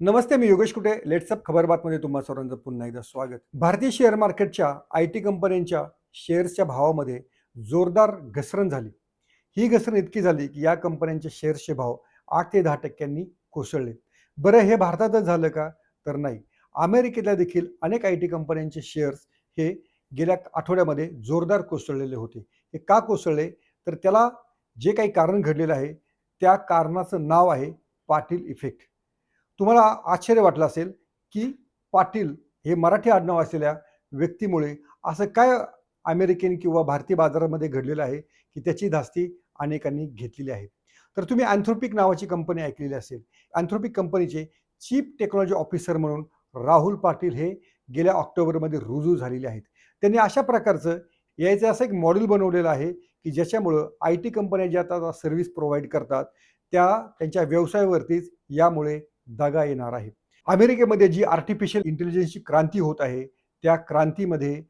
नमस्ते मी योगेश कुटे. लेट्सअप खबरबातमध्ये तुम्हा सर्वांचं पुन्हा एकदा स्वागत. भारतीय शेअर मार्केटच्या आय टी कंपन्यांच्या शेअर्सच्या भावामध्ये जोरदार घसरण झाली. ही घसरण इतकी झाली की या कंपन्यांचे शेअर्सचे भाव आठ ते दहा टक्क्यांनी कोसळले. बरं हे भारतातच झालं का? तर नाही. अमेरिकेतल्या देखील अनेक आय टी कंपन्यांचे शेअर्स हे गेल्या आठवड्यामध्ये जोरदार कोसळलेले होते. हे का कोसळले? तर त्याला जे काही कारण घडलेलं आहे त्या कारणाचं नाव आहे पाटील इफेक्ट तुम्हाला आश्चर्य वाटलं असेल की पाटील हे मराठी आडनाव असलेल्या व्यक्तीमुळे असं काय अमेरिकन किंवा भारतीय बाजारामध्ये घडलेलं आहे की त्याची धास्ती अनेकांनी घेतलेली आहे? तर तुम्ही अँथ्रोपिक नावाची कंपनी ऐकलेली असेल. अँथ्रोपिक कंपनीचे चीफ टेक्नॉलॉजी ऑफिसर म्हणून राहुल पाटील हे गेल्या ऑक्टोबरमध्ये रुजू झालेले आहेत. त्यांनी अशा प्रकारचं यायचं असं एक मॉडेल बनवलेलं आहे की ज्याच्यामुळं आय टी कंपन्या ज्या आता सर्व्हिस प्रोव्हाइड करतात त्या त्यांच्या व्यवसायावरतीच यामुळे दगा येणार आहे. अमेरिकेमध्ये जी आर्टिफिशियल इंटेलिजन्सची क्रांती होत आहे त्या क्रांतीमध्ये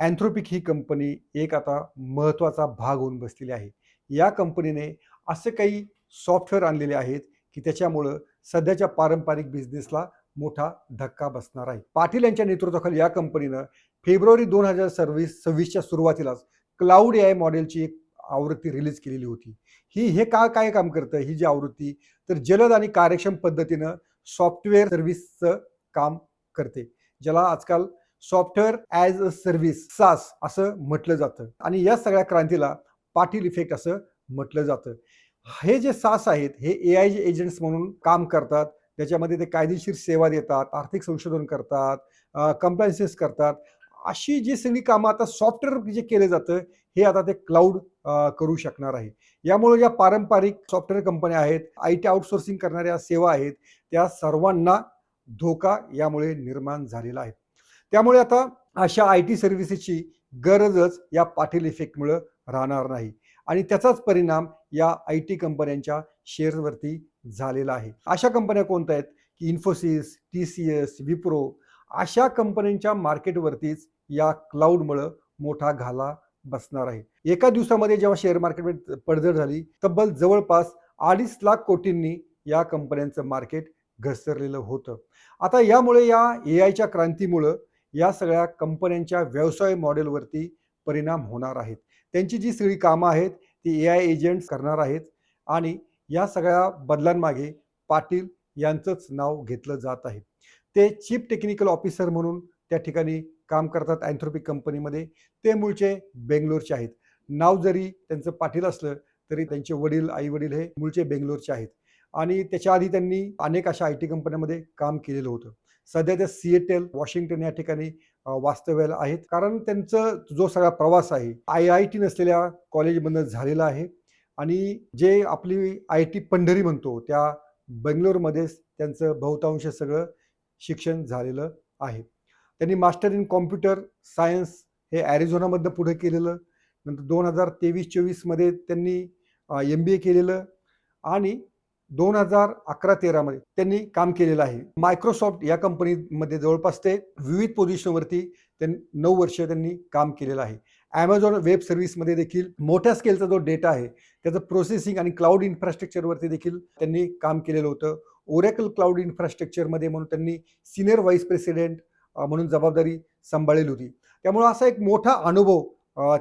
अँथ्रोपिक ही कंपनी एक आता महत्त्वाचा भाग होऊन बसलेली आहे. या कंपनीने असे काही सॉफ्टवेअर आणलेले आहेत की त्याच्यामुळं सध्याच्या पारंपरिक बिझनेसला मोठा धक्का बसणार आहे. पाटील यांच्या नेतृत्वाखाली या कंपनीनं फेब्रुवारी दोन हजार सव्वीस सव्वीसच्या सुरुवातीलाच क्लाउड ए आय मॉडेलची एक आवृत्ती रिलीज केलेली होती. ही हे का काय काम करतं? ही जी आवृत्ती तर जलद आणि कार्यक्षम पद्धतीनं सॉफ्टवेअर सर्व्हिसचं काम करते. ज्याला आजकाल सॉफ्टवेअर ॲज अ सर्व्हिस सास असं म्हटलं जातं. आणि या सगळ्या क्रांतीला पाटील इफेक्ट असं म्हटलं जातं. हे जे सास आहेत हे ए आय जे एजंट्स म्हणून काम करतात त्याच्यामध्ये ते कायदेशीर सेवा देतात आर्थिक संशोधन करतात कंप्लायन्सेस करतात. अशी जी सगळी कामं आता सॉफ्टवेअर जे केलं जातं हे आता ते क्लाउड करू शकणार आहे. यामुळे ज्या पारंपरिक सॉफ्टवेअर कंपन्या आहेत आय टी आउटसोर्सिंग करणाऱ्या सेवा आहेत त्या सर्वांना धोका यामुळे निर्माण झालेला आहे. त्यामुळे आता अशा आय टी सर्व्हिसेसची गरजच या पाटील इफेक्टमुळं राहणार नाही. आणि त्याचाच परिणाम या आय टी कंपन्यांच्या शेअर्सवरती झालेला आहे. अशा कंपन्या कोणत्या आहेत? की Infosys T C S Wipro अशा कंपन्यांच्या मार्केटवरतीच या क्लाउडमुळं मोठा घाला बसणार आहे. एका दिवसामध्ये जेव्हा शेअर मार्केटमध्ये पडझड झाली तब्बल जवळपास अडीच लाख कोटींनी या कंपन्यांचं मार्केट घसरलेलं होतं. आता यामुळे या ए आयच्या क्रांतीमुळं या सगळ्या कंपन्यांच्या व्यवसाय मॉडेलवरती परिणाम होणार आहेत. त्यांची जी सगळी कामं आहेत ती ए आय एजंट्स करणार आहेत आणि या सगळ्या बदलांमागे पाटील यांचंच नाव घेतलं जात आहे. ते चीफ टेक्निकल ऑफिसर म्हणून त्या ठिकाणी काम करतात अँथ्रोपिक कंपनीमध्ये ते मूळचे बेंगलोरचे आहेत. नाव जरी त्यांचं पाटील असलं तरी त्यांचे वडील आई वडील हे मूळचे बेंगलोरचे आहेत. आणि त्याच्या आधी त्यांनी अनेक अशा आय टी कंपन्यांमध्ये काम केलेलं होतं. सध्या त्या सिएटेल वॉशिंग्टन या ठिकाणी वास्तव्याला आहेत. कारण त्यांचं जो सगळा प्रवास आहे आय आय टी नसलेल्या कॉलेजमधनं झालेला आहे. आणि जे आपली आय टी पंढरी म्हणतो त्या बेंगलोरमध्येच त्यांचं बहुतांश सगळं शिक्षण झालेलं आहे. त्यांनी मास्टर इन कॉम्प्युटर सायन्स हे ॲरिझोनामधनं पुढे केलेलं. नंतर दोन हजार तेवीस चोवीसमध्ये त्यांनी एम बी ए केलेलं. आणि दोन हजार अकरा तेरामध्ये त्यांनी काम केलेलं आहे. मायक्रोसॉफ्ट या कंपनीमध्ये जवळपास ते विविध पोझिशनवरती त्यांनी नऊ वर्ष त्यांनी काम केलेलं आहे. ॲमेझॉन वेब सर्व्हिसमध्ये देखील मोठ्या स्केलचा जो डेटा आहे त्याचं प्रोसेसिंग आणि क्लाउड इन्फ्रास्ट्रक्चरवरती देखील त्यांनी काम केलेलं होतं. ओरेकल क्लाउड इन्फ्रास्ट्रक्चरमध्ये म्हणून त्यांनी सिनियर व्हाईस प्रेसिडेंट म्हणून जबाबदारी सांभाळेल होती. त्यामुळं असा एक मोठा अनुभव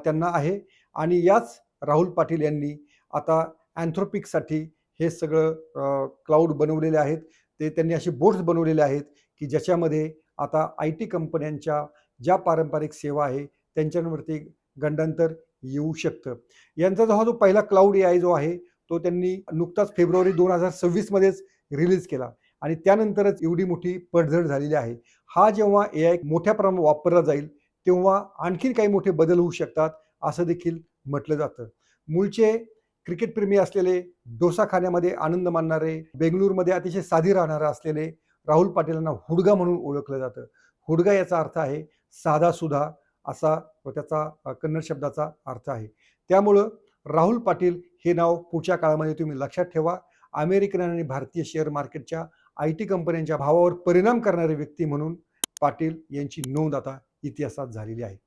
त्यांना आहे. आणि याच राहुल पाटील यांनी आता अँथ्रोपिकसाठी हे सगळं क्लाउड बनवलेले आहेत. ते त्यांनी असे बोर्ड्स बनवलेले आहेत की ज्याच्यामध्ये आता आय टी कंपन्यांच्या ज्या पारंपरिक सेवा आहे त्यांच्यावरती गंडांतर येऊ शकतं. यांचा जो हा जो पहिला क्लाउड ए आय जो आहे तो त्यांनी नुकताच फेब्रुवारी दोन हजार सव्वीसमध्येच रिलीज केला. आणि त्यानंतरच एवढी मोठी पडझड झालेली आहे. हा जेव्हा ए आय मोठ्या प्रमाणात वापरला जाईल तेव्हा आणखीन काही मोठे बदल होऊ शकतात असं देखील म्हटलं जातं. मूळचे क्रिकेटप्रेमी असलेले डोसा खाण्यामध्ये आनंद मानणारे बेंगळूरमध्ये अतिशय साधी राहणारे असलेले राहुल पाटीलांना हुडगा म्हणून ओळखलं जातं. हुडगा याचा अर्थ आहे साधा सुधा असा त्याचा कन्नड शब्दाचा अर्थ आहे. त्यामुळं राहुल पाटील हे नाव पुढच्या काळामध्ये तुम्ही लक्षात ठेवा. अमेरिकन आणि भारतीय शेअर मार्केटच्या आय टी कंपन्यांच्या भावावर परिणाम करणारे व्यक्ती म्हणून पाटील यांची नोंद आता इतिहासात झालेली आहे.